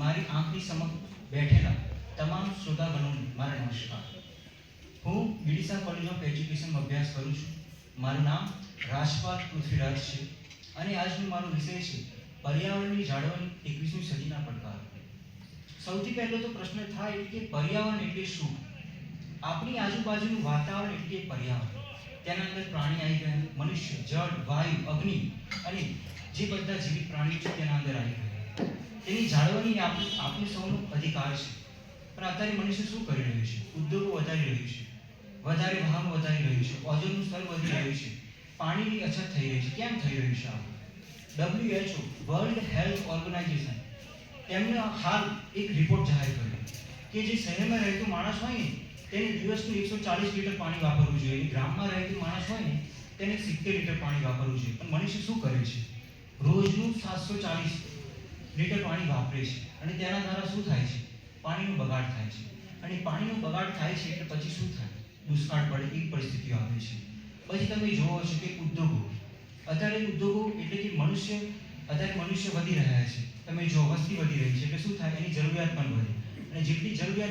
મારી આંખની સમક્ષ બેઠેલા તમામ શ્રોતાગણોને મારા નમસ્કાર. હું ગિડિસા કોલેજ ઓફ એજ્યુકેશનમાં અભ્યાસ કરું છું. મારું નામ રાજપાલ પૃથ્વીરાજ છે અને આજનો મારો વિષય છે પર્યાવરણની જાળવણી એકવીસમી સદીના પડકાર. સૌથી પહેલો તો પ્રશ્ન થાય કે પર્યાવરણ એટલે શું? આપણી આજુબાજુનું વાતાવરણ એટલે પર્યાવરણ. તેના અંદર પ્રાણી આવી ગયા, મનુષ્ય, જળ, વાયુ, અગ્નિ અને જે બધા જીવિત પ્રાણીઓ છે તેના અંદર આવી ગયા. તેની જાળવણી આપણી આપણું સૌનો અધિકાર છે. પણ અત્યારે મનુષ્ય શું કરી રહ્યું છે? ઉદ્યોગો વધારી રહ્યું છે. વધારે વાહન વધારી રહ્યું છે. ઓઝોનનું સ્તર વધી રહ્યું છે. પાણીની અછત થઈ રહી છે. કેમ થઈ રહ્યું છે આવું WHO વર્લ્ડ હેલ્થ ઓર્ગેનાઇઝેશન તેમણે હાલ એક રિપોર્ટ જાહેર કર્યો કે જે શહેરમાં રહેતો માણસ હોય ને તેને દિવસનું એકસો ચાલીસ લીટર પાણી વાપરવું જોઈએ. ગ્રામમાં રહેતો માણસ હોય ને તેને સિત્તેર લીટર પાણી વાપરવું જોઈએ. પણ મનુષ્ય શું કરે છે? રોજનું સાતસો ચાલીસ પાણી વાપરે છે અને તેના દ્વારા શું થાય છે? પાણીનો બગાડ થાય છે. અને પાણીનો બગાડ થાય છે એટલે પછી શું થાય? દુષ્કાળ પડે એવી પરિસ્થિતિઓ આવે છે. પછી તમે જોવો છો કે ઉદ્યોગો. અત્યારે ઉદ્યોગો એટલે કે મનુષ્ય, અત્યારે મનુષ્ય વધી રહ્યા છે. તમે જો વસ્તી વધી રહી છે. એટલે શું થાય? એની જરૂરિયાત પણ વધે. અને જેટલી જરૂરિયાત